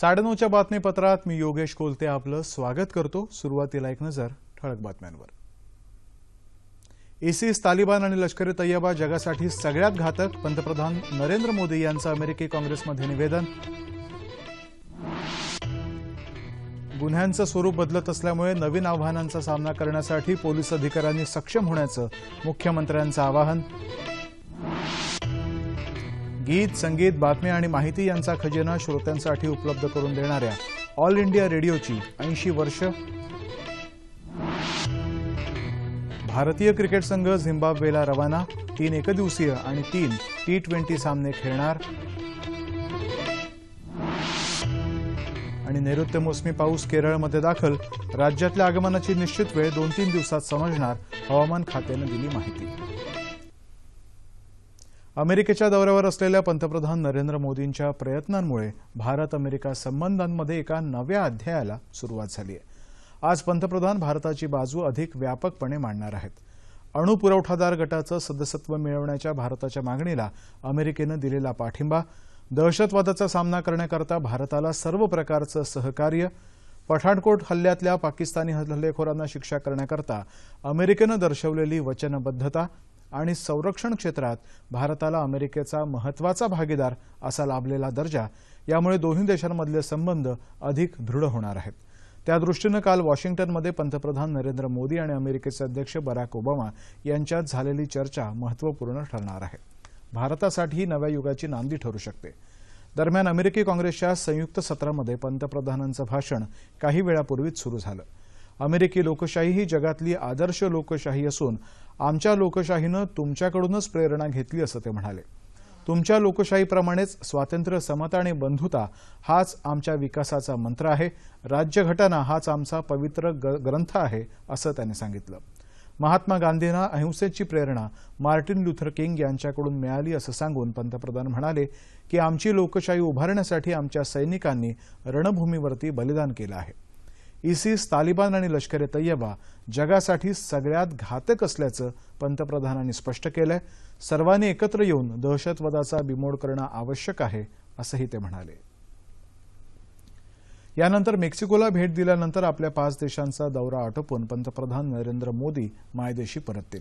साडेनऊच्या बातमीपत्रात मी योगेश कोलते आपलं स्वागत करतो. सुरुवातीला एक नजर ठळक बातम्यांवर. इसिस तालिबान आणि लष्कर तय्यबा जगासाठी सगळ्यात घातक पंतप्रधान नरेंद्र मोदी यांचं अमेरिकी काँग्रेसमध्ये निवेदन. गुन्ह्यांचं स्वरूप बदलत असल्यामुळे नवीन आव्हानांचा सामना करण्यासाठी पोलीस अधिकाऱ्यांनी सक्षम होण्याचं मुख्यमंत्र्यांचं आवाहन. गीत संगीत बातम्या आणि माहिती यांचा खजिना श्रोत्यांसाठी उपलब्ध करून देणाऱ्या ऑल इंडिया रेडिओची ऐंशी वर्ष भारतीय क्रिकेट संघ झिम्बाब्वेला रवाना. तीन एकदिवसीय आणि तीन टी ट्वेंटी सामने खेळणार. आणि नैऋत्य मोसमी पाऊस केरळमध्ये दाखल. राज्यातल्या आगमनाची निश्चित वेळ दोन तीन दिवसात समजणार. हवामान खात्यानं दिली माहिती. अमेरिकेच्या दौऱ्यावर असलेल्या पंतप्रधान नरेंद्र मोदींच्या प्रयत्नांमुळे भारत अमेरिका संबंधांमध्ये एका नव्या अध्यायाला सुरुवात झाली आहे. आज पंतप्रधान भारताची बाजू अधिक व्यापकपणे मांडणार आहेत. अणुपुरवठादार गटाचं सदस्यत्व मिळवण्याच्या भारताच्या मागणीला अमेरिकेनं दिलेला पाठिंबा दहशतवादाचा सामना करण्याकरता भारताला सर्व प्रकारचं सहकार्य पठाणकोट हल्ल्यातल्या पाकिस्तानी हल्लेखोरांना शिक्षा करण्याकरता अमेरिकेनं दर्शवलेली वचनबद्धता आणि संरक्षण क्षेत्रात भारताला अमेरिकेचा महत्त्वाचा भागीदार असा लाभलेला दर्जा यामुळे दोन्ही देशांमधले संबंध अधिक दृढ होणार आहेत. त्यादृष्टीनं काल वॉशिंग्टनमध्ये पंतप्रधान नरेंद्र मोदी आणि अमेरिकेचे अध्यक्ष बराक ओबामा यांच्यात झालेली चर्चा महत्त्वपूर्ण ठरणार आहे. भारतासाठी ही नव्या युगाची नांदी ठरू शकते. दरम्यान अमेरिकी काँग्रेसच्या संयुक्त सत्रामध्ये पंतप्रधानांचं भाषण काही वेळापूर्वीच सुरू झालं. अमेरिकी लोकशाही ही जगातली आदर्श लोकशाही असून आमच्या लोकशाहीनं तुमच्याकडूनच प्रेरणा घेतली असं ते म्हणाले. तुमच्या लोकशाहीप्रमाणेच स्वातंत्र्य समता आणि बंधुता हाच आमच्या विकासाचा मंत्र आहे. राज्यघटना हाच आमचा पवित्र ग- ग्रंथ आहे असं त्यांनी सांगितलं. महात्मा गांधींना अहिंसेची प्रेरणा मार्टिन लुथर किंग यांच्याकडून मिळाली असं सांगून पंतप्रधान म्हणाले की आमची लोकशाही उभारण्यासाठी आमच्या सैनिकांनी रणभूमीवरती बलिदान केलं आहे. इसिस तालिबान आणि लष्कर ए तय्यबा जगासाठी सगळ्यात घातक असल्याचं पंतप्रधानांनी स्पष्ट केलंय. सर्वांनी एकत्र येऊन दहशतवादाचा बिमोड करणं आवश्यक आहे असंही ते म्हणाले. यानंतर मेक्सिकोला भेट दिल्यानंतर आपल्या पाच देशांचा दौरा आटोपून पंतप्रधान नरेंद्र मोदी मायदेशी परततील.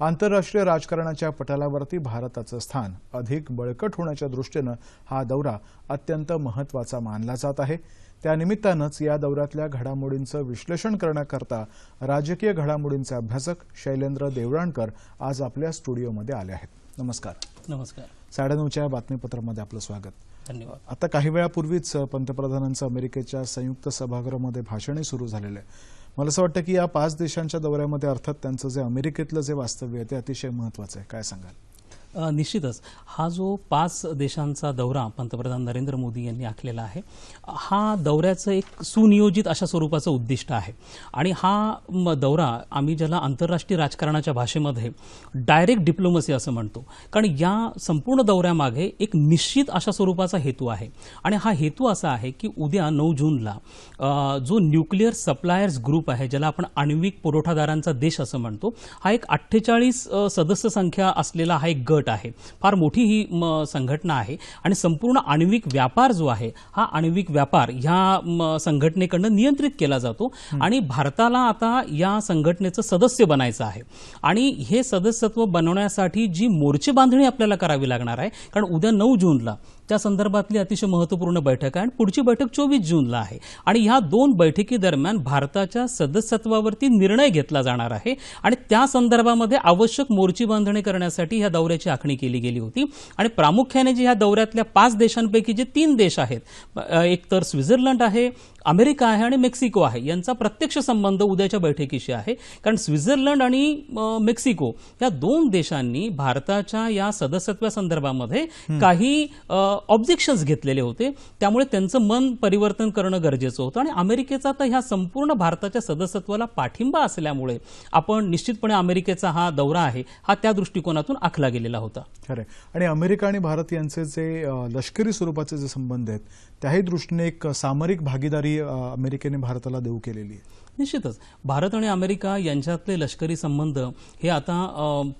आंतरराष्ट्रीय राजकारणाच्या पटलावरती भारताचं स्थान अधिक बळकट होण्याच्या दृष्टीनं हा दौरा अत्यंत महत्त्वाचा मानला जात आहे. त्यानिमित्तानंच या दौऱ्यातल्या घडामोडींचं विश्लेषण करण्याकरता राजकीय घडामोडींचे अभ्यासक शैलेंद्र देवळाणकर आज आपल्या स्टुडिओमध्ये आले आहेत. नमस्कार. नमस्कार. साडेनऊच्या बातमीपत्रामध्ये आपलं स्वागत. धन्यवाद. आता काही वेळापूर्वीच पंतप्रधानांचं अमेरिकेच्या संयुक्त सभागृहामध्ये भाषणही सुरू झालेलं. आहे मला असं वाटतं की या पाच देशांच्या दौऱ्यामध्ये अर्थात त्यांचं जे अमेरिकेतलं जे वास्तव्य आहे ते अतिशय महत्वाचं आहे. काय सांगाल? निश्चितच. हा जो पाच देशांचा दौरा पंतप्रधान नरेंद्र मोदी यांनी आखलेला आहे हा दौऱ्याचं एक सुनियोजित अशा स्वरूपाचं उद्दिष्ट आहे. आणि हा म, दौरा आम्ही ज्याला आंतरराष्ट्रीय राजकारणाच्या भाषेमध्ये डायरेक्ट डिप्लोमसी असं म्हणतो कारण या संपूर्ण दौऱ्यामागे एक निश्चित अशा स्वरूपाचा हेतू आहे. आणि हा हेतू असा आहे की उद्या नऊ जूनला जो न्यूक्लिअर सप्लायर्स ग्रुप आहे ज्याला आपण आण्विक पुरवठादारांचा देश असं म्हणतो हा एक अठ्ठेचाळीस सदस्य संख्या असलेला हा एक गट आहे. फार मोठी ही संघटना आहे. आणि संपूर्ण आण्विक व्यापार जो आहे हा आण्विक व्यापार ह्या संघटनेकडनं नियंत्रित केला जातो. आणि भारताला आता या संघटनेचं सदस्य बनायचं आहे. आणि हे सदस्यत्व बनवण्यासाठी जी मोर्चे बांधणी आपल्याला करावी लागणार आहे कारण उद्या नऊ जूनला त्या संदर्भातली अतिशय महत्त्वपूर्ण बैठक आहे. आणि पुढची बैठक चोवीस जूनला आहे. आणि ह्या दोन बैठकीदरम्यान भारताच्या सदस्यत्वावरती निर्णय घेतला जाणार आहे. आणि त्या संदर्भामध्ये आवश्यक मोर्ची बांधणी करण्यासाठी ह्या दौऱ्याची आखणी केली गेली होती. आणि प्रामुख्याने जे ह्या दौऱ्यातल्या पाच देशांपैकी जे तीन देश आहेत एक तर स्वित्झर्लंड आहे अमेरिका आहे आणि मेक्सिको आहे. यांचा प्रत्यक्ष संबंध उद्याच्या बैठकीशी आहे. कारण स्वित्झर्लंड आणि मेक्सिको या दोन देशांनी भारताच्या या सदस्यत्वा संदर्भामध्ये काही ऑब्जेक्शन्स घेतलेले होते. त्यामुळे त्यांचं मन परिवर्तन करणं गरजेचं होतं. आणि अमेरिकेचा तर ह्या संपूर्ण भारताच्या सदस्यत्वाला पाठिंबा असल्यामुळे आपण निश्चितपणे अमेरिकेचा हा दौरा आहे हा त्या दृष्टिकोनातून आखला गेलेला होता. खरंय. आणि अमेरिका आणि भारत यांचे जे लष्करी स्वरूपाचे जे संबंध आहेत त्याही दृष्टीने एक सामरिक भागीदारी अमेरिकेने भारताला देऊ केलेली आहे. निश्चितच. भारत आणि अमेरिका यांच्यातले लष्करी संबंध हे आता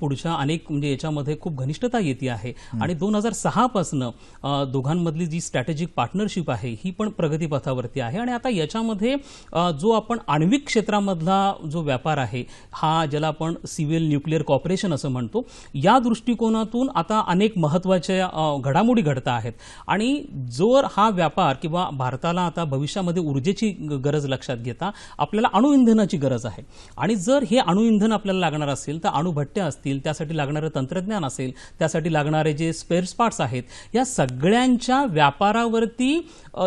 पुढच्या अनेक म्हणजे याच्यामध्ये खूप घनिष्ठता येते आहे. आणि दोन हजार सहा पासनं दोघांमधली जी स्ट्रॅटेजिक पार्टनरशिप आहे ही पण प्रगतीपथावरती आहे. आणि आता याच्यामध्ये जो आपण आण्विक क्षेत्रामधला जो व्यापार आहे हा ज्याला आपण सिव्हिल न्यूक्लिअर कॉपरेशन असं म्हणतो या दृष्टिकोनातून आता अनेक महत्त्वाच्या अ, घडामोडी घडत आहेत. आणि जर हा व्यापार किंवा भारताला आता भविष्यामध्ये ऊर्जेची गरज लक्षात घेता आपल्याला अणुइंधनाची गरज आहे. आणि जर हे अणुइंधन आपल्याला लागणार असेल तर अणुभट्ट्या असतील त्यासाठी लागणारं तंत्रज्ञान असेल त्यासाठी लागणारे जे स्पेअर पार्ट्स आहेत या सगळ्यांच्या व्यापारावरती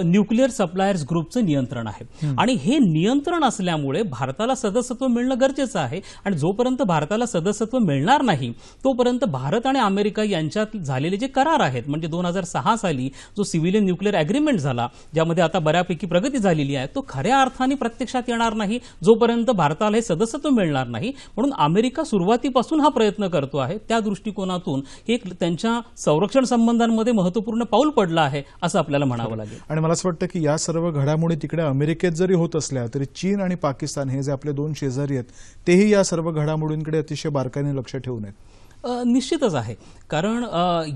न्यूक्लिअर सप्लायर्स ग्रुपचं नियंत्रण आहे. आणि हे नियंत्रण असल्यामुळे भारताला सदस्यत्व मिळणं गरजेचं आहे. आणि जोपर्यंत भारताला सदस्यत्व मिळणार नाही तोपर्यंत भारत आणि अमेरिका यांच्यात झालेले जे करार आहेत म्हणजे दोन हजार सहा साली जो सिव्हिलियन न्यूक्लिअर अग्रीमेंट झाला ज्यामध्ये आता बऱ्यापैकी प्रगती झालेली आहे तो खऱ्या अर्थाने प्रत्यक्षात येणार नाही जोपर्यंत भारताला हे सदस्यत्व मिळणार नाही. म्हणून अमेरिका सुरुवातीपासून हा प्रयत्न करतो आहे त्या दृष्टिकोनातून हे एक त्यांच्या संरक्षण संबंधांमध्ये महत्त्वपूर्ण पाऊल पडलं आहे असं आपल्याला म्हणावं लागेल. आणि मला असं वाटतं की या सर्व घडामोडी तिकडे अमेरिकेत जरी होत असल्या तरी चीन आणि पाकिस्तान हे जे आपले दोन शेजारी आहेत तेही या सर्व घडामोडींकडे अतिशय बारकाईने लक्ष ठेवून आहेत. निश्चितच आहे. कारण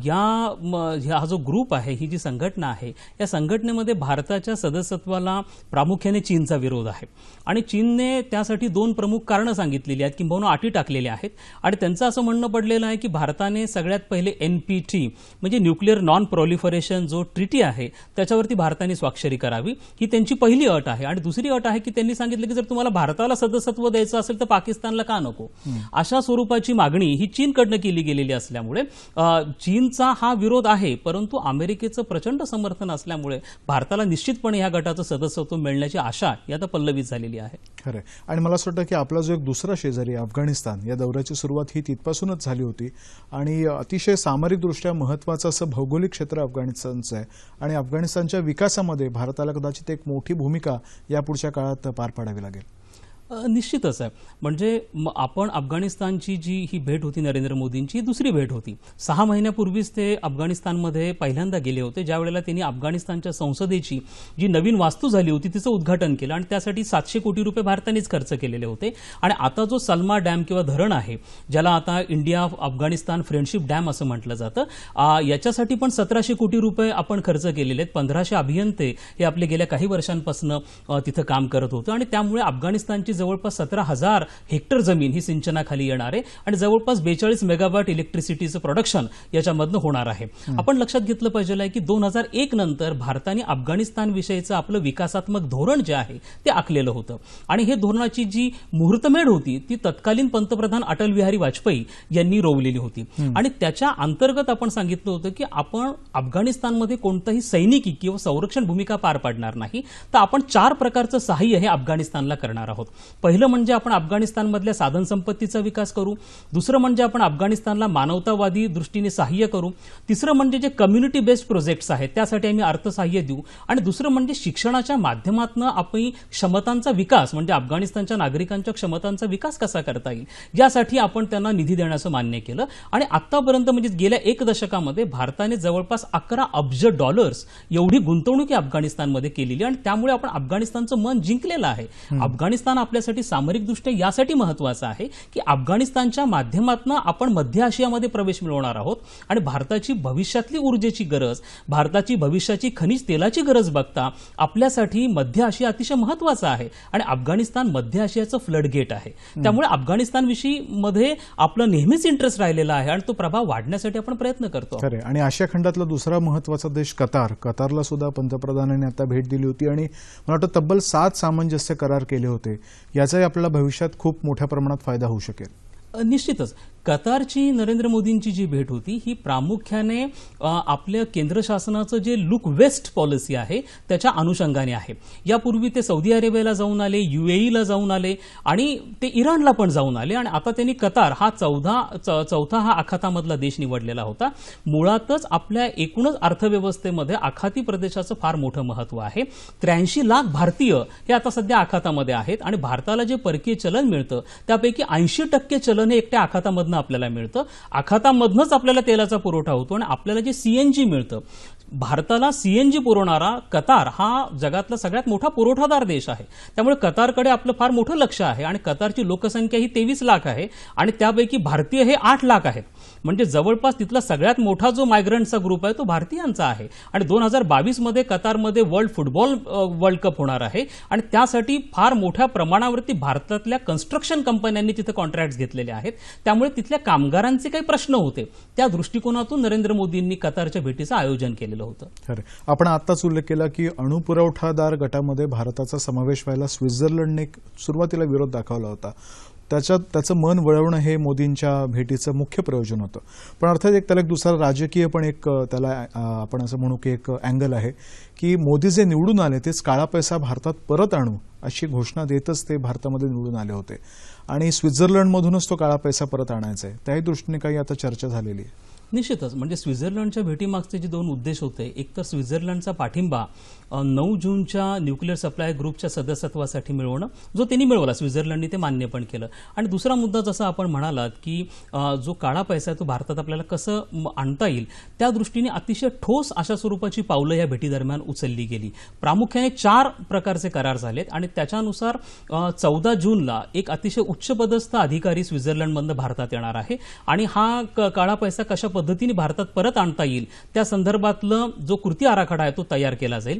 या हा जो ग्रुप आहे ही जी संघटना आहे या संघटनेमध्ये भारताच्या सदस्यत्वाला प्रामुख्याने चीनचा विरोध आहे. आणि चीनने त्यासाठी दोन प्रमुख कारणं सांगितलेली आहेत किंबहुना अटी टाकलेल्या आहेत. आणि त्यांचं असं म्हणणं पडलेलं आहे की भारताने सगळ्यात पहिले एन पी टी म्हणजे न्यूक्लिअर नॉन प्रोलिफरेशन जो ट्रिटी आहे त्याच्यावरती भारताने स्वाक्षरी करावी. ही त्यांची पहिली अट आहे. आणि दुसरी अट आहे की त्यांनी सांगितलं की जर तुम्हाला भारताला सदस्यत्व द्यायचं असेल तर पाकिस्तानला का नको? अशा स्वरूपाची मागणी ही चीनकडनं केली गेलेली असल्यामुळे चीनचा हा विरोध आहे परंतु अमेरिकेचं प्रचंड समर्थन असल्यामुळे भारताला निश्चितपणे या गटाचं सदस्यत्व मिळण्याची आशा ही आता पल्लवी झालेली आहे. खरं आणि मला असं वाटतं की आपला जो एक दुसरा शेजारी अफगाणिस्तान या दौऱ्याची सुरुवात ही तिथपासूनच झाली होती. आणि अतिशय सामरिकदृष्ट्या महत्त्वाचं असं भौगोलिक क्षेत्र अफगाणिस्तानचं आहे. आणि अफगाणिस्तानच्या विकासामध्ये भारताला कदाचित एक मोठी भूमिका या पुढच्या काळात पार पाडावी लागेल. निश्चितच आहे. म्हणजे आपण अफगाणिस्तानची जी ही भेट होती नरेंद्र मोदींची ही दुसरी भेट होती. सहा महिन्यापूर्वीच ते अफगाणिस्तानमध्ये पहिल्यांदा गेले होते. ज्या वेळेला त्यांनी अफगाणिस्तानच्या संसदेची जी नवीन वास्तू झाली होती तिचं उद्घाटन केलं आणि त्यासाठी सातशे कोटी रुपये भारतानेच खर्च केलेले होते. आणि आता जो सलमा डॅम किंवा धरण आहे ज्याला आता इंडिया अफगाणिस्तान फ्रेंडशिप डॅम असं म्हटलं जातं याच्यासाठी पण सतराशे कोटी रुपये आपण खर्च केलेले आहेत. पंधराशे अभियंते हे आपले गेल्या काही वर्षांपासून तिथं काम करत होतं. आणि त्यामुळे अफगाणिस्तानची जवळपास सतरा हजार हेक्टर जमीन ही सिंचनाखाली येणार आहे आणि जवळपास बेचाळीस मेगावॅट इलेक्ट्रिसिटीचं प्रोडक्शन याच्यामधनं होणार आहे. आपण लक्षात घेतलं पाहिजे आहे की दोन हजार एक नंतर भारताने अफगाणिस्तान विषयीचं आपलं विकासात्मक धोरण जे आहे ते आखलेलं होतं. आणि हे धोरणाची जी मुहूर्तमेढ होती ती तत्कालीन पंतप्रधान अटल बिहारी वाजपेयी यांनी रोवलेली होती. आणि त्याच्या अंतर्गत आपण सांगितलं होतं की आपण अफगाणिस्तानमध्ये कोणताही सैनिकी किंवा संरक्षण भूमिका पार पाडणार नाही तर आपण चार प्रकारचं सहाय्य हे अफगाणिस्तानला करणार आहोत. पहिलं म्हणजे आपण अफगाणिस्तानमधल्या साधन संपत्तीचा विकास करू दुसरं म्हणजे आपण अफगाणिस्तानला मानवतावादी दृष्टीने सहाय्य करू तिसरं म्हणजे जे कम्युनिटी बेस्ड प्रोजेक्ट्स आहेत त्यासाठी आम्ही अर्थसहाय्य देऊ आणि दुसरं म्हणजे शिक्षणाच्या माध्यमातून आपण क्षमतांचा विकास म्हणजे अफगाणिस्तानच्या नागरिकांच्या क्षमतांचा विकास कसा करता येईल यासाठी आपण त्यांना निधी देण्याचं मान्य केलं. आणि आतापर्यंत म्हणजे गेल्या एक दशकामध्ये भारताने जवळपास अकरा अब्ज डॉलर्स एवढी गुंतवणूक अफगाणिस्तानमध्ये केलेली आणि त्यामुळे आपण अफगाणिस्तानचं मन जिंकलेलं आहे. अफगाणिस्तान आपल्यासाठी सामरिकदृष्ट्या यासाठी महत्वाचं आहे की अफगाणिस्तानच्या माध्यमातून आपण मध्य आशियामध्ये प्रवेश मिळवणार आहोत आणि भारताची भविष्यातली ऊर्जेची गरज भारताची भविष्याची खनिज तेलाची गरज बघता आपल्यासाठी मध्य आशिया अतिशय महत्वाचं आहे आणि अफगाणिस्तान मध्य आशियाचं फ्लड गेट आहे. त्यामुळे अफगाणिस्तान विषयी मध्ये आपलं नेहमीच इंटरेस्ट राहिलेला आहे आणि तो प्रभाव वाढण्यासाठी आपण प्रयत्न करतो. खरे आणि आशिया खंडातला दुसरा महत्त्वाचा देश कतार. कतारला सुद्धा पंतप्रधानांनी आता भेट दिली होती आणि मला वाटतं तब्बल सात सामंजस्य करार केले होते. याचाही आपल्याला भविष्यात खूप मोठ्या प्रमाणात फायदा होऊ शकेल. निश्चितच. कतारची नरेंद्र मोदींची जी भेट होती ही प्रामुख्याने आपल्या केंद्र शासनाचं जे लुक वेस्ट पॉलिसी आहे त्याच्या अनुषंगाने आहे. यापूर्वी ते सौदी अरेबियाला जाऊन आले युएईला जाऊन आले आणि ते इराणला पण जाऊन आले आणि आता त्यांनी कतार हा चौदा च- चौथा हा आखातामधला देश निवडलेला होता. मुळातच आपल्या एकूणच अर्थव्यवस्थेमध्ये आखाती प्रदेशाचं फार मोठं महत्त्व आहे. त्र्याऐंशी लाख भारतीय हे आता सध्या आखातामध्ये आहेत आणि भारताला जे परकीय चलन मिळतं त्यापैकी ऐंशी टक्के चलन हे एकट्या आखातामधून आखातामधनं आपल्याला मिळतं. आखातामधनंच आपल्याला तेलाचा पुरवठा होतो आणि आपल्याला जे सीएनजी मिळतं भारताला सीएनजी पुरवणारा कतार हा जगातला सगळ्यात मोठा पुरवठादार देश आहे. त्यामुळे कतारकडे आपलं फार मोठं लक्ष आहे आणि कतारची लोकसंख्या ही तेवीस लाख आहे आणि त्यापैकी भारतीय हे आठ लाख आहेत. म्हणजे जवळपास तिथला सगळ्यात मोठा जो मायग्रंटचा ग्रुप आहे तो भारतीयांचा आहे. आणि दोन हजार बावीसमध्ये कतारमध्ये वर्ल्ड फुटबॉल वर्ल्ड कप होणार आहे आणि त्यासाठी फार मोठ्या प्रमाणावरती भारतातल्या कन्स्ट्रक्शन कंपन्यांनी तिथे कॉन्ट्रॅक्ट घेतलेले आहेत. त्यामुळे तिथल्या कामगारांचे काही प्रश्न होते. त्या दृष्टिकोनातून नरेंद्र मोदींनी कतारच्या भेटीचं आयोजन केलेलं होतं. खरं आपण आत्ताच उल्लेख केला की अणुपुरवठादार गटामध्ये भारताचा समावेश व्हायला स्वित्झर्लंडने एक सुरुवातीला विरोध दाखवला होता. त्याच्यात त्याचं मन वळवणं हे मोदींच्या भेटीचं मुख्य प्रयोजन होतं. पण अर्थात एक त्याला एक दुसरा राजकीय पण एक त्याला आपण असं म्हणू की एक अँगल आहे की मोदी जे निवडून आले तेच काळा पैसा भारतात परत आणू अशी घोषणा देतच ते भारतामध्ये निवडून आले होते. आणि स्वित्झर्लंडमधूनच तो काळा पैसा परत आणायचा आहे. त्याही दृष्टीने काही आता चर्चा झालेली आहे. निश्चितच. म्हणजे स्वित्झर्लंडच्या भेटीमागचे जे दोन उद्देश होते एक तर स्वित्झर्लंडचा पाठिंबा नऊ जूनच्या न्यूक्लिअर सप्लाय ग्रुपच्या सदस्यत्वासाठी मिळवणं जो त्यांनी मिळवला स्वित्झर्लंडने ते मान्य पण केलं. आणि दुसरा मुद्दा जसा आपण म्हणालात की जो काळा पैसा आहे तो भारतात आपल्याला कसं आणता येईल त्या दृष्टीने अतिशय ठोस अशा स्वरूपाची पावलं या भेटीदरम्यान उचलली गेली. प्रामुख्याने चार प्रकारचे करार झालेत आणि त्याच्यानुसार चौदा जूनला एक अतिशय उच्चपदस्थ अधिकारी स्वित्झर्लंडमधनं भारतात येणार आहे आणि हा क- काळा पैसा कशा पद्धतीने भारतात परत आणता येईल त्या संदर्भातलं जो कृती आराखडा आहे तो तयार केला जाईल.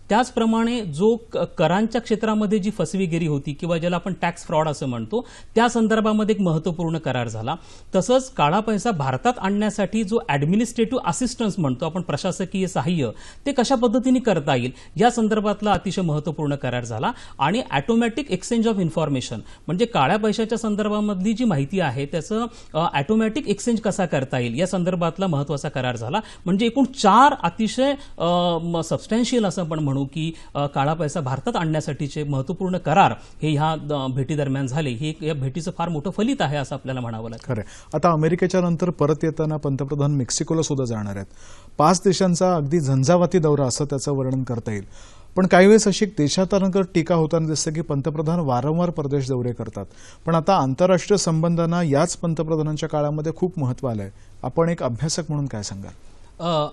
त्याचप्रमाणे जो क- करांच्या क्षेत्रामध्ये जी फसवेगिरी होती किंवा ज्याला आपण टॅक्स फ्रॉड असं म्हणतो त्या संदर्भामध्ये एक महत्त्वपूर्ण करार झाला. तसंच काळा पैसा भारतात आणण्यासाठी जो ऍडमिनिस्ट्रेटिव्ह असिस्टन्स म्हणतो आपण प्रशासकीय सहाय्य ते कशा पद्धतीने करता येईल या संदर्भातला अतिशय महत्त्वपूर्ण करार झाला. आणि ॲटोमॅटिक एक्सचेंज ऑफ इन्फॉर्मेशन म्हणजे काळ्या पैशाच्या संदर्भामधली जी माहिती आहे त्याचं ॲटोमॅटिक एक्सचेंज कसा करता येईल या संदर्भातला महत्त्वाचा करार झाला. म्हणजे एकूण चार अतिशय सबस्टॅन्शियल असं आपण म्हणू की काळा पैसा भारतात आणण्यासाठीचे महत्त्वपूर्ण करार हे ह्या भेटीदरम्यान झाले. हे या भेटीचं फार मोठं फलित आहे असं आपल्याला म्हणावं लागेल खरंय. आता अमेरिकेच्या नंतर परत येताना पंतप्रधान मेक्सिकोला सुद्धा जाणार आहेत. पाच देशांचा अगदी झंझावाती दौरा असं त्याचं वर्णन करता येईल. पण काही वेळेस अशी एक देशांतर्गत टीका होताना दिसतं की पंतप्रधान वारंवार परदेश दौरे करतात. पण आता आंतरराष्ट्रीय संबंधांना याच पंतप्रधानांच्या काळामध्ये खूप महत्त्व आलंय. आपण एक अभ्यासक म्हणून काय सांगाल?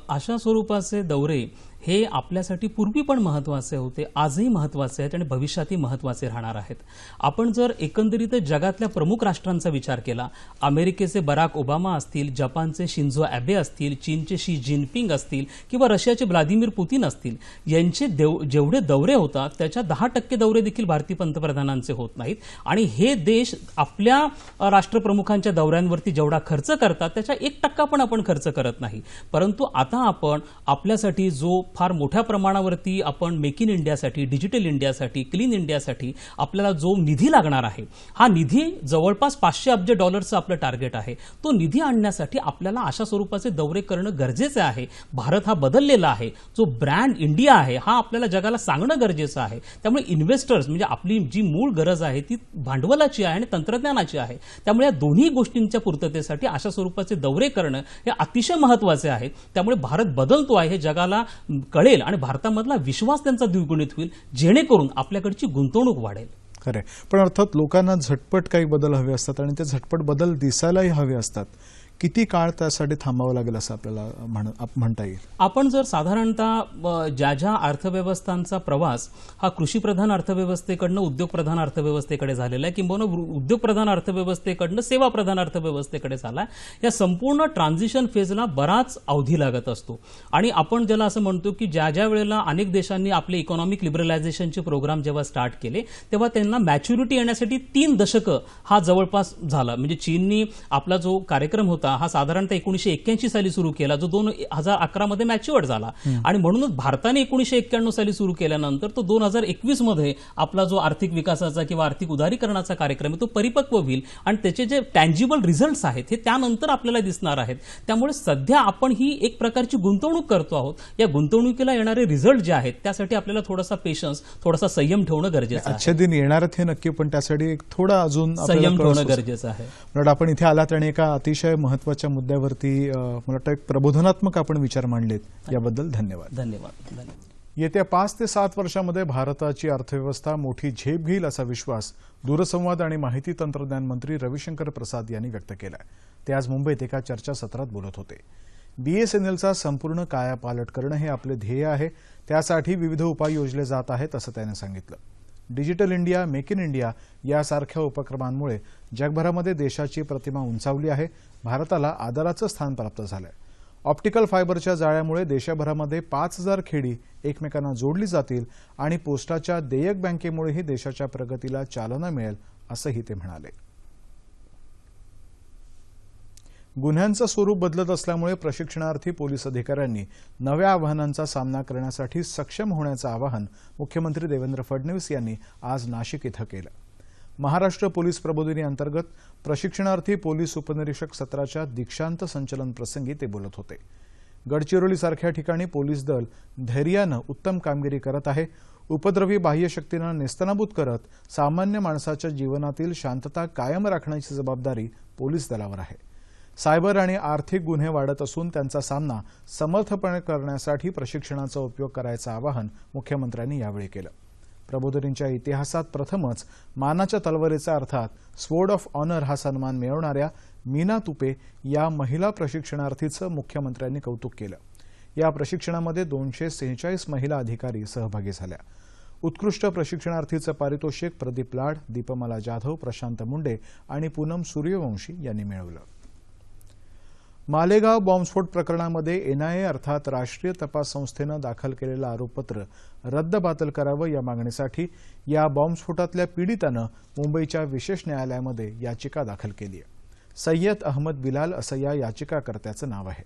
अशा स्वरूपाचे दौरे हे आपल्यासाठी पूर्वी पण महत्त्वाचे होते आजही महत्त्वाचे आहेत आणि भविष्यातही महत्त्वाचे राहणार आहेत. आपण जर एकंदरीत जगातल्या प्रमुख राष्ट्रांचा विचार केला अमेरिकेचे बराक ओबामा असतील जपानचे शिंझो ॲबे असतील चीनचे शी जिनपिंग असतील किंवा रशियाचे व्लादिमीर पुतीन असतील यांचे देव जेवढे दौरे होतात त्याच्या दहा टक्के दौरे देखील भारतीय पंतप्रधानांचे होत नाहीत. आणि हे देश आपल्या राष्ट्रप्रमुखांच्या दौऱ्यांवरती जेवढा खर्च करतात त्याच्या एक टक्का पण आपण खर्च करत नाही. परंतु आता आपण आपल्यासाठी जो फार मोठ्या प्रमाणावरती आपण मेक इन इंडियासाठी डिजिटल इंडियासाठी क्लीन इंडियासाठी आपल्याला जो निधी लागणार आहे हा निधी जवळपास पाचशे अब्ज डॉलरचं आपलं टार्गेट आहे. तो निधी आणण्यासाठी आपल्याला अशा स्वरूपाचे दौरे करणं गरजेचं आहे. भारत हा बदललेला आहे. जो ब्रँड इंडिया आहे हा आपल्याला जगाला सांगणं गरजेचं आहे. त्यामुळे इन्व्हेस्टर्स म्हणजे आपली जी मूळ गरज आहे ती भांडवलाची आहे आणि तंत्रज्ञानाची आहे. त्यामुळे या दोन्ही गोष्टींच्या पूर्ततेसाठी अशा स्वरूपाचे दौरे करणं हे अतिशय महत्त्वाचे आहे. त्यामुळे भारत बदलतो आहे. हे जगाला कळेल आणि भारतामधला विश्वास त्यांचा द्विगुणित होईल जेणेकरून आपल्याकडची गुंतवणूक वाढेल. खरे पण अर्थात लोकांना झटपट काही बदल हवे असतात आणि ते झटपट बदल दिसायलाही हवे असतात. किती काळ त्यासाठी थांबावं लागेल असं आपल्याला म्हण- आप- म्हणता येईल? आपण जर साधारणतः ज्या ज्या अर्थव्यवस्थांचा प्रवास हा कृषीप्रधान अर्थव्यवस्थेकडनं उद्योगप्रधान अर्थव्यवस्थेकडे झालेला आहे किंबहुना वृ- उद्योगप्रधान अर्थव्यवस्थेकडनं सेवाप्रधान अर्थव्यवस्थेकडे झाला आहे या संपूर्ण ट्रान्झिशन फेजला बराच अवधी लागत असतो. आणि आपण ज्याला असं म्हणतो की ज्या ज्या वेळेला अनेक देशांनी आपले इकॉनॉमिक लिबरलायझेशनचे प्रोग्राम जेव्हा स्टार्ट केले तेव्हा त्यांना मॅच्युरिटी येण्यासाठी तीन दशकं हा जवळपास झाला. म्हणजे चीननी आपला जो कार्यक्रम होता हा साधारणतः एकोणीशे एक्क्याऐंशी साली सुरू केला जो दोन हजार अकरामध्ये मॅच्युअर्ड झाला. आणि म्हणूनच भारताने एकोणीशे एक्क्याण्णव साली सुरू केल्यानंतर तो दोन हजार एकवीसमध्ये आपला जो आर्थिक विकासाचा किंवा आर्थिक उदारीकरणाचा कार्यक्रम आहे तो परिपक्व होईल. आणि त्याचे जे टँजिबल रिझल्ट्स आहेत हे त्यानंतर आपल्याला दिसणार आहेत. त्यामुळे सध्या आपण ही एक प्रकारची गुंतवणूक करतो आहोत. या गुंतवणुकीला येणारे रिझल्ट जे आहेत त्यासाठी आपल्याला थोडासा पेशन्स थोडासा संयम ठेवणं गरजेचं आहे. आजच्या दिन येणार आहेत हे नक्की पण त्यासाठी एक थोडा अजून संयम ठेवणं. गरजेचं आहे. आपण इथे आलात आणि एका अतिशय महत्त्वाच्या मुद्द्यावरती मला वाटतं एक प्रबोधनात्मक आपण विचार मांडलेत. याबद्दल धन्यवाद. धन्यवाद. धन्यवाद. येत्या पाच ते सात वर्षामध्ये भारताची अर्थव्यवस्था मोठी झेप घेईल असा विश्वास दूरसंवाद आणि माहिती तंत्रज्ञान मंत्री रविशंकर प्रसाद यांनी व्यक्त केला ते आज मुंबईत एका चर्चासत्रात बोलत होते. बीएसएनएलचा संपूर्ण कायापालट करणं हे आपले ध्येय आहे. त्यासाठी विविध उपाय योजले जात आहेत असं त्याने सांगितलं. Digital India make in India यासारख्या उपक्रमांमुळे जगभरामध्ये देशाची प्रतिमा उंचावली आहे. भारताला आदराचं स्थान प्राप्त झालंय. ऑप्टिकल फायबरच्या जाळ्यामुळे देशभरामध्ये पाच हजार खेडी एकमेकांना जोडली जातील आणि पोस्टाच्या देयक बँकेमुळेही देशाच्या प्रगतीला चालना मिळेल असंही ते म्हणाले. गुन्ह्यांचं स्वरूप बदलत असल्यामुळे प्रशिक्षणार्थी पोलीस अधिकाऱ्यांनी नव्या आव्हानांचा सामना करण्यासाठी सक्षम होण्याचं आवाहन मुख्यमंत्री देवेंद्र फडणवीस यांनी आज नाशिक इथं केलं. महाराष्ट्र पोलीस प्रबोधिनी अंतर्गत प्रशिक्षणार्थी पोलीस उपनिरीक्षक सत्राच्या दीक्षांत संचलन प्रसंगी ते बोलत होते. गडचिरोलीसारख्या ठिकाणी पोलीस दल धैर्यानं उत्तम कामगिरी करत आहे. उपद्रवी बाह्य शक्तींना नेस्तनाबूत करत सामान्य माणसाच्या जीवनातील शांतता कायम राखण्याची जबाबदारी पोलीस दलावर आहे. सायबर आणि आर्थिक गुन्हे वाढत असून त्यांचा सामना समर्थपणे करण्यासाठी प्रशिक्षणाचा उपयोग करायचं आवाहन मुख्यमंत्र्यांनी यावेळी केलं. प्रबोधिनीच्या इतिहासात प्रथमच मानाच्या तलवारीचा अर्थात स्वोर्ड ऑफ ऑनर हा सन्मान मिळवणाऱ्या मीना तुपे या महिला प्रशिक्षणार्थीचं मुख्यमंत्र्यांनी कौतुक केलं. या प्रशिक्षणामध्ये दोनशे सेहेचाळीस महिला अधिकारी सहभागी झाल्या. उत्कृष्ट प्रशिक्षणार्थीचं पारितोषिक प्रदीप लाड दीपमाला जाधव प्रशांत मुंडे आणि पूनम सूर्यवंशी यांनी मिळवलं. मालेगाव बॉम्बस्फोट प्रकरणामध्ये एनआयए अर्थात राष्ट्रीय तपास संस्थेनं दाखल केलेलं आरोपपत्र रद्दबातल करावं या मागणीसाठी या बॉम्बस्फोटातल्या पीडितानं मुंबईच्या विशेष न्यायालयामध्ये याचिका दाखल केली आहे. सय्यद अहमद बिलाल असं या याचिकाकर्त्याचं नाव आहे.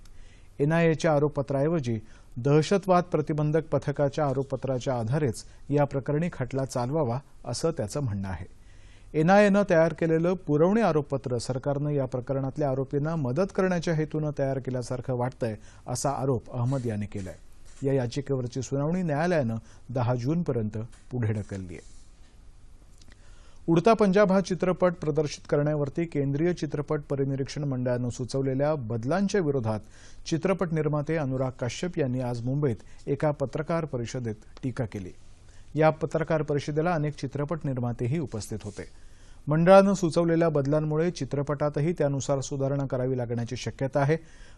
एनआयएच्या आरोपपत्राऐवजी दहशतवाद प्रतिबंधक पथकाच्या आरोपपत्राच्या आधारेच या प्रकरणी खटला चालवावा असं त्याचं म्हणणं आहे. एनआयएनं तयार केलेलं पुरवणी आरोपपत्र सरकारनं या प्रकरणातल्या आरोपींना मदत करण्याच्या हेतूनं तयार केल्यासारखं वाटतंय असा आरोप अहमद यांनी केलाय. या याचिकेवरची सुनावणी न्यायालयानं दहा जूनपर्यंत पुढे ढकलली आहे. उडता पंजाब हा चित्रपट प्रदर्शित करण्यावरती केंद्रीय चित्रपट परिनिरीक्षण मंडळानं सुचवलेल्या बदलांच्या विरोधात चित्रपट निर्माते अनुराग काश्यप यांनी आज मुंबईत एका पत्रकार परिषदेत टीका केली. या पत्रकार परिषदेला अनेक चित्रपट निर्मातेही उपस्थित होते. मंडळानं सुचवलेल्या बदलांमुळे चित्रपटातही त्यानुसार सुधारणा करावी लागण्याची शक्यता आहे.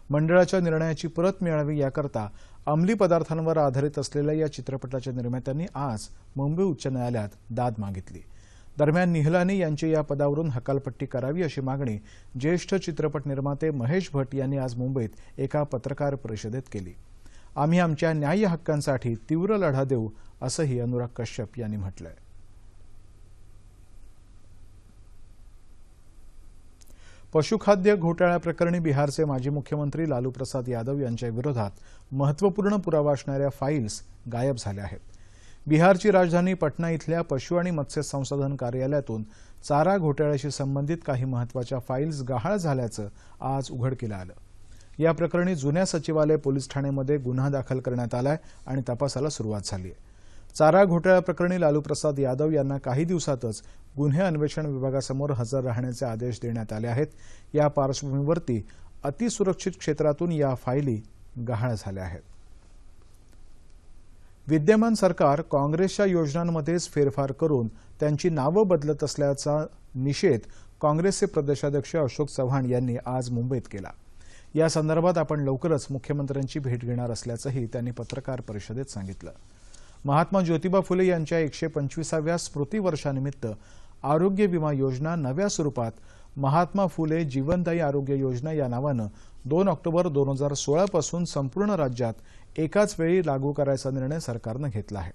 मंडळाच्या निर्णयाची परत मिळावी याकरता अंमली पदार्थांवर आधारित असलेल्या या चित्रपटाच्या निर्मात्यांनी आज मुंबई उच्च न्यायालयात दाद मागितली. दरम्यान निहलानी यांची या पदावरून हकालपट्टी करावी अशी मागणी ज्येष्ठ चित्रपट निर्माते महेश भट यांनी आज मुंबईत एका पत्रकार परिषदेत केली. आम्ही आमच्या न्याय्य हक्कांसाठी तीव्र लढा देऊ असंही अनुराग कश्यप यांनी म्हटलंय. पशुखाद्य घोटाळ्याप्रकरणी बिहारचे माजी मुख्यमंत्री लालू प्रसाद यादव यांच्या विरोधात महत्त्वपूर्ण पुरावा असणाऱ्या फाईल्स गायब झाल्या आहेत. बिहारची राजधानी पटना इथल्या पशु आणि मत्स्य संसाधन कार्यालयातून चारा घोटाळ्याशी संबंधित काही महत्त्वाच्या फाईल्स गहाळ झाल्याचं आज उघडकीला आलं. या प्रकरणी जुन्या सचिवालय पोलीस ठाण्यामध्ये गुन्हा दाखल करण्यात आलाय आणि तपासाला सुरुवात झाली आहे चारा घोटाळ्याप्रकरणी लालू प्रसाद यादव यांना काही दिवसातच गुन्हे अन्वेषण विभागासमोर हजर राहण्याचे आदेश देण्यात आले आहेत. या पार्श्वभूमीवरती अतिसुरक्षित क्षेत्रातून या फायली गहाळ झाल्या आहेत. विद्यमान सरकार काँग्रेसच्या योजनांमध्येच फेरफार करून त्यांची नावं बदलत असल्याचा निषेध काँग्रेसचे प्रदेशाध्यक्ष अशोक चव्हाण यांनी आज मुंबईत केला. या संदर्भात आपण लवकरच मुख्यमंत्र्यांची भेट घेणार असल्याचंही त्यांनी पत्रकार परिषदेत सांगितलं. महात्मा ज्योतिबा फुले यांच्या एकशे पंचवीसाव्या स्मृती वर्षानिमित्त आरोग्य विमा योजना नव्या स्वरूपात महात्मा फुले जीवनदायी आरोग्य योजना या नावानं दोन ऑक्टोबर दोन हजार सोळापासून संपूर्ण राज्यात एकाच वेळी लागू करायचा निर्णय सरकारनं घेतला आहे.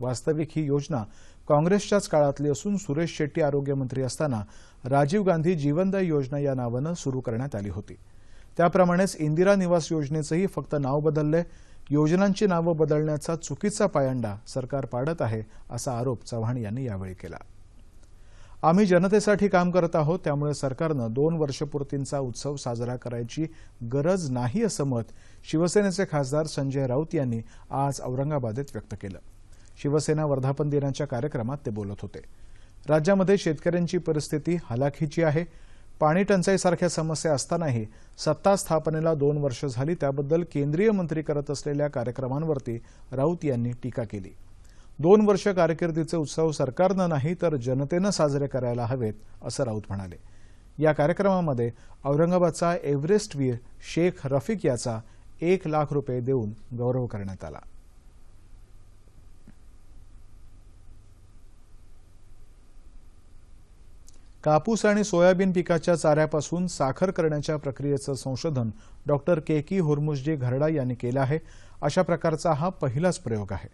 वास्तविक ही योजना काँग्रेसच्याच काळातली असून सुरेश शेट्टी आरोग्यमंत्री असताना राजीव गांधी जीवनदायी योजना या नावानं सुरू करण्यात आली होती. त्याप्रमाणेच इंदिरा निवास योजनेचंही फक्त नाव बदललंय. योजनांची नावं बदलण्याचा चुकीचा पायंडा सरकार पाडत आहे असा आरोप चव्हाण यांनी यावेळी केला. आम्ही जनतेसाठी काम करत आहोत त्यामुळे सरकारनं दोन वर्षपूर्तींचा उत्सव साजरा करायची गरज नाही असं मत शिवसेनेचे खासदार संजय राऊत यांनी आज औरंगाबादेत व्यक्त केलं. शिवसेना वर्धापन दिनाच्या कार्यक्रमात ते बोलत होते. राज्यामध्ये शेतकऱ्यांची परिस्थिती हलाखीची आहे. पाणी टंचाईसारख्या समस्या असतानाही सत्ता स्थापनेला दोन वर्ष झाली त्याबद्दल केंद्रीय मंत्री करत असलेल्या कार्यक्रमांवरती राऊत यांनी टीका केली. दोन वर्ष कारकिर्दीचे उत्सव सरकारनं नाही तर जनतेनं साजरे करायला हवेत असं राऊत म्हणाले. या कार्यक्रमामध्ये औरंगाबादचा एव्हरेस्टवीर शेख रफिक याचा एक लाख रुपये देऊन गौरव करण्यात आला. कापूस आणि सोयाबीन पिकाच्या चाऱ्यापासून साखर करण्याच्या प्रक्रियेचं संशोधन डॉक्टर के. की. होरमुसजी घरडा यांनी केलं आहे. अशा प्रकारचा हा पहिलाच प्रयोग आहे.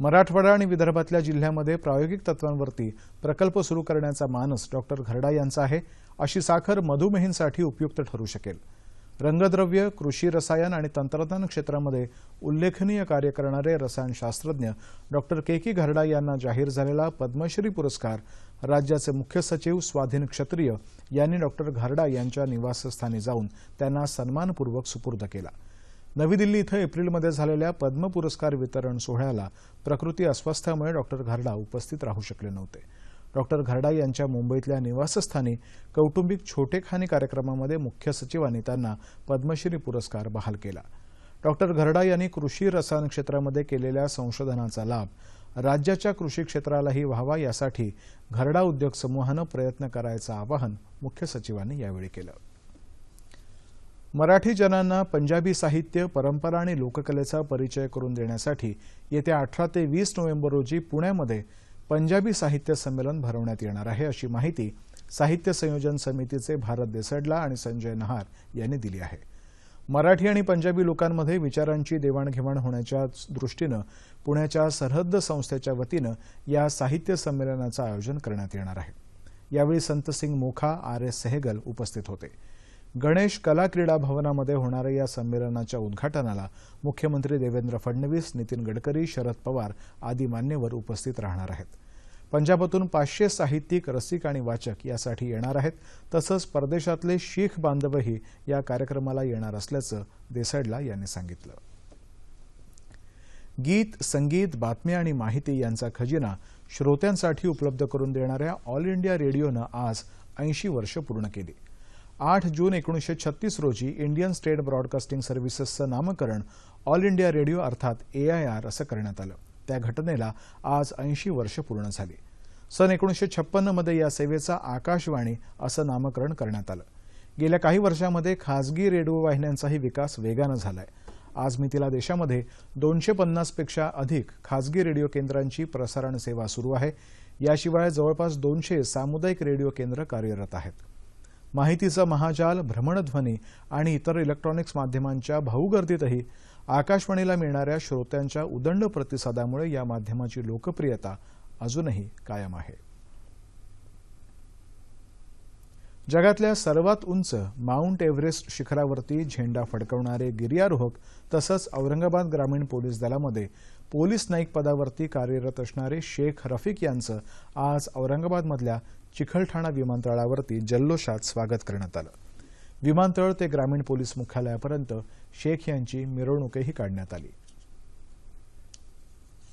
मराठवाडा आणि विदर्भातल्या जिल्ह्यामध्ये प्रायोगिक तत्वांवरती प्रकल्प सुरू करण्याचा मानस डॉक्टर घरडा यांचा आहे. अशी साखर मधुमेहींसाठी उपयुक्त ठरू शकेल. रंगद्रव्य कृषी रसायन आणि तंत्रज्ञान क्षेत्रामध्ये उल्लेखनीय कार्य करणारे रसायनशास्त्रज्ञ डॉक्टर के की घरडा यांना जाहीर झालेला पद्मश्री पुरस्कार राज्याचे मुख्य सचिव स्वाधीन क्षत्रिय यांनी डॉक्टर घरडा यांच्या निवासस्थानी जाऊन त्यांना सन्मानपूर्वक सुपूर्द केला. नवी दिल्ली इथं एप्रिलमध्ये झालेल्या पद्म पुरस्कार वितरण सोहळ्याला प्रकृती अस्वास्थ्यामुळे डॉक्टर घरडा उपस्थित राहू शकले नव्हते. डॉक्टर घरडा यांच्या मुंबईतल्या निवासस्थानी कौटुंबिक छोटेखानी कार्यक्रमामध्ये मुख्य सचिवांनी त्यांना पद्मश्री पुरस्कार बहाल केला. डॉक्टर घरडा यांनी कृषी रसायन क्षेत्रामध्ये केलेल्या संशोधनाचा लाभ राज्याच्या कृषी क्षेत्रालाही व्हावा यासाठी घरडा उद्योग समूहानं प्रयत्न करायचं आवाहन मुख्य सचिवांनी यावेळी केलं. मराठी जनांना पंजाबी साहित्य परंपरा आणि लोककलेचा परिचय करून देण्यासाठी येत्या अठरा ते वीस नोव्हेंबर रोजी पुण्यामध्ये पंजाबी साहित्य संमेलन भरवण्यात येणार आहे अशी माहिती साहित्य संयोजन समितीचे भारत देसडला आणि संजय नहार यांनी दिली आहे. मराठी आणि पंजाबी लोकांमध्ये विचारांची देवाणघेवाण होण्याच्या दृष्टीनं पुण्याच्या सरहद्द संस्थेच्या वतीनं या साहित्य संमेलनाचं आयोजन करण्यात येणार आहे. यावेळी संतसिंग मोखा आर एस सेहगल उपस्थित होते. गणेश कला क्रीडा भवनामध्ये होणाऱ्या या संमेलनाच्या उद्घाटनाला मुख्यमंत्री देवेंद्र फडणवीस नितीन गडकरी शरद पवार आदी मान्यवर उपस्थित राहणार आहेत. पंजाबातून पाचशे साहित्यिक रसिक आणि वाचक यासाठी येणार आहेत. तसंच परदेशातले शीख बांधवही या कार्यक्रमाला येणार असल्याचं देसाईडला यांनी सांगितलं. गीत संगीत बातम्या आणि माहिती यांचा खजिना श्रोत्यांसाठी उपलब्ध करून देणाऱ्या ऑल इंडिया रेडिओनं आज ऐंशी वर्ष पूर्ण केली. आठ जून एकोणीसशे छत्तीस रोजी इंडियन स्टेट ब्रॉडकास्टिंग सर्व्हिसेसचं नामकरण ऑल इंडिया रेडिओ अर्थात एआयआर असं करण्यात आलं. त्या घटनेला आज ऐंशी वर्ष पूर्ण झाली. सन एकोणीसशे छप्पन्नमध्ये या सेवेचा आकाशवाणी असं नामकरण करण्यात आलं. गेल्या काही वर्षामध्ये खासगी रेडिओ वाहिन्यांचाही विकास वेगानं झालाय. आज मितीला देशामध्ये दोनशे पन्नासपेक्षा अधिक खासगी रेडिओ केंद्रांची प्रसारण सेवा सुरू आहे. याशिवाय जवळपास दोनशे सामुदायिक रेडिओ केंद्र कार्यरत आहेत. माहितीचं महाजाल भ्रमणध्वनी आणि इतर इलेक्ट्रॉनिक्स माध्यमांच्या भाऊगर्दीतही आकाशवाणीला मिळणाऱ्या श्रोत्यांच्या उदंड प्रतिसादामुळे या माध्यमाची लोकप्रियता अजूनही कायम आहे. जगातल्या सर्वात उंच माउंट एव्हरेस्ट शिखरावरती झेंडा फडकवणारे गिर्यारोहक तसंच औरंगाबाद ग्रामीण पोलीस दलामध्ये पोलीस नाईक पदावरती कार्यरत असणारे शेख रफिक यांचं आज औरंगाबादमधल्या चिखलठाणा विमानतळावरती जल्लोषात स्वागत करण्यात आलं. विमानतळ ते ग्रामीण पोलीस मुख्यालयापर्यंत शेख यांची मिरवणूकही काढण्यात आली.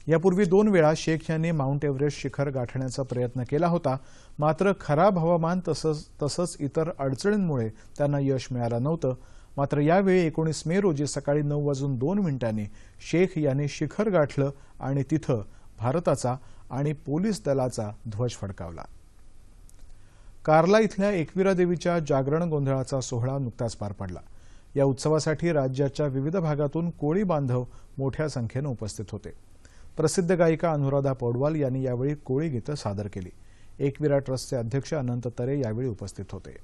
यापूर्वी दोन वेळा शेख यांनी माउंट एव्हरेस्ट शिखर गाठण्याचा प्रयत्न केला होता मात्र खराब हवामान तसंच तसंच इतर अडचणींमुळे त्यांना यश मिळालं नव्हतं. मात्र यावेळी एकोणीस मे रोजी सकाळी नऊ वाजून दोन मिनिटांनी शेख यांनी शिखर गाठलं आणि तिथं भारताचा आणि पोलीस दलाचा ध्वज फडकावला. कार्ला इथल्या एकविरा देवीच्या जागरण गोंधळाचा सोहळा नुकताच पार पडला. या उत्सवासाठी राज्याच्या विविध भागातून कोळी बांधव मोठ्या संख्येनं उपस्थित होते. प्रसिद्ध गायिका अनुराधा पौडवाल यांनी यावेळी कोळी गीतं सादर केली. एकविरा ट्रस्टचे अध्यक्ष अनंत तरे यावेळी उपस्थित होते.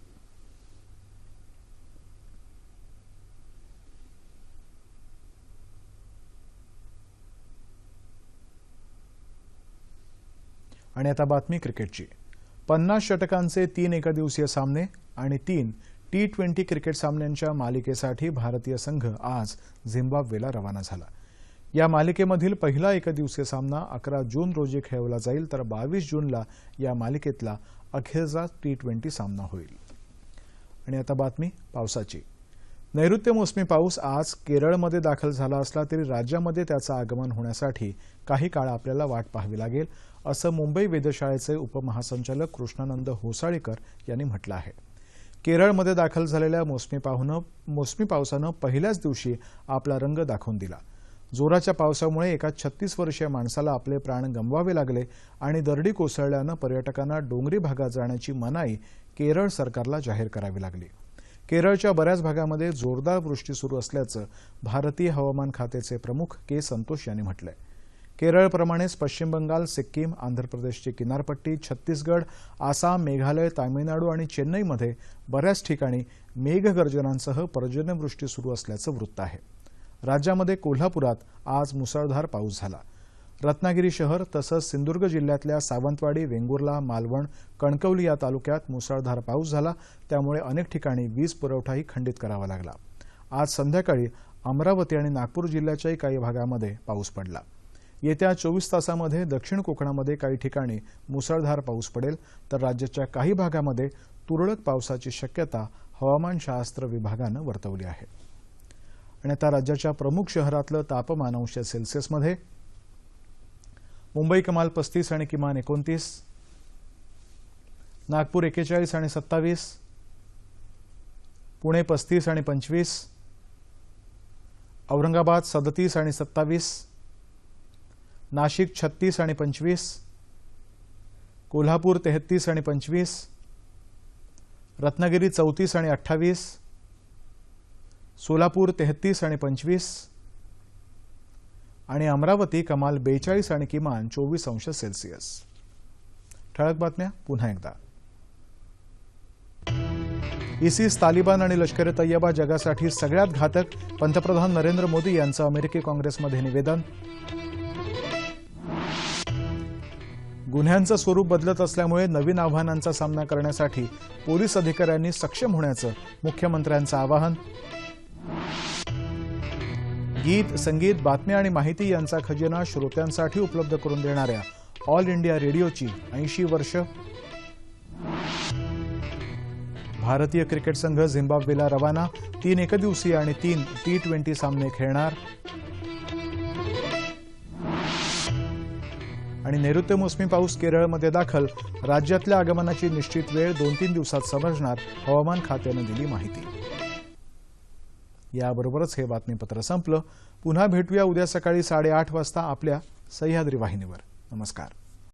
आणि आता बातमी क्रिकेटची. पन्नास षटकांचे तीन एकदिवसीय सामने आणि तीन टी ट्वेंटी क्रिकेट सामन्यांच्या मालिकेसाठी भारतीय संघ आज झिम्बाब्वेला रवाना झाला. या मालिकेमधील पहिला एकदिवसीय सामना अकरा जून रोजी खेळवला जाईल तर बावीस जूनला या मालिकेतला अखेरचा टी ट्वेंटी सामना होईल. आणि आता बातमी पावसाची. नैऋत्य मोसमी पाऊस आज केरळमध्ये दाखल झाला असला तरी राज्यामध्ये त्याचं आगमन होण्यासाठी काही काळ आपल्याला वाट पाहावी लागेल. असं मुंबई वेधशाळेचे उपमहासंचालक कृष्णानंद होसाळीकर यांनी म्हटलं आहे. केरळमध्ये दाखल झालेल्या मोसमी पाहुनं मोसमी पावसानं पहिल्याच दिवशी आपला रंग दाखवून दिला. जोराच्या पावसामुळे एका छत्तीस वर्षीय माणसाला आपले प्राण गमवावे लागले आणि दरडी कोसळल्यानं पर्यटकांना डोंगरी भागात जाण्याची मनाई केरळ सरकारला जाहीर करावी लागली. केरळच्या बऱ्याच भागामध्ये जोरदार वृष्टी सुरू असल्याचं भारतीय हवामान खात्याचे प्रमुख के संतोष यांनी म्हटलंय. केरळप्रमाणेच पश्चिम बंगाल सिक्कीम आंध्र प्रदेशची किनारपट्टी छत्तीसगड आसाम मेघालय तामिळनाडू आणि चेन्नईमध्ये बऱ्याच ठिकाणी मेघगर्जनांसह पर्जन्यवृष्टी सुरू असल्याचं वृत्त आहे. राज्यामध्ये कोल्हापुरात आज मुसळधार पाऊस झाला. रत्नागिरी शहर तसंच सिंधुदुर्ग जिल्ह्यातल्या सावंतवाडी वेंगुर्ला मालवण कणकवली या तालुक्यात मुसळधार पाऊस झाला. त्यामुळे अनेक ठिकाणी वीज पुरवठाही खंडित करावा लागला. आज संध्याकाळी अमरावती आणि नागपूर जिल्ह्याच्याही काही भागामध्ये पाऊस पडला. येत्या चोवीस तासामध्ये दक्षिण कोकणामध्ये काही ठिकाणी मुसळधार पाऊस पडेल तर राज्याच्या काही भागामध्ये तुरळक पावसाची शक्यता हवामानशास्त्र विभागानं वर्तवली आहे. आणि आता राज्याच्या प्रमुख शहरातलं तापमान अंश सेल्सिअसमध्ये. मुंबई कमाल पस्तीस आणि किमान एकोणतीस. नागपूर एकेचाळीस आणि सत्तावीस. पुणे पस्तीस आणि पंचवीस. औरंगाबाद सदतीस आणि सत्तावीस. नाशिक छत्तीस आणि पंचवीस कोल्हापूर तेहतीस आणि पंचवीस रत्नागिरी चौतीस आणि अठ्ठावीस सोलापूर तेहतीस आणि पंचवीस आणि अमरावती कमाल बेचाळीस आणि किमान चोवीस अंश सेल्सिअस. ठळक बातम्या पुन्हा एकदा. इसिस तालिबान आणि लष्कर ए तय्यबा जगासाठी सगळ्यात घातक पंतप्रधान नरेंद्र मोदी यांचं अमेरिकी काँग्रेसमध्ये निवेदन गुन्ह्यांचं स्वरूप बदलत असल्यामुळे नवीन आव्हानांचा सामना करण्यासाठी पोलीस अधिकाऱ्यांनी सक्षम होण्याचं मुख्यमंत्र्यांचं आवाहन. गीत संगीत बातम्या आणि माहिती यांचा खजिना श्रोत्यांसाठी उपलब्ध करून देणाऱ्या ऑल इंडिया रेडिओची ऐंशी वर्ष. भारतीय क्रिकेट संघ झिम्बाब्वेला रवाना तीन एकदिवसीय आणि तीन टी ट्वेंटी सामने खेळणार. आणि नैऋत्य मोसमी पाऊस केरळमध्ये दाखल. राज्यातल्या आगमनाची निश्चित वेळ दोन तीन दिवसात समजणार हवामान खात्यानं दिली माहिती. याबरोबरच हे बातमीपत्र संपलं. पुन्हा भेटूया उद्या सकाळी साडेआठ वाजता आपल्या सह्याद्री वाहिनीवर. नमस्कार.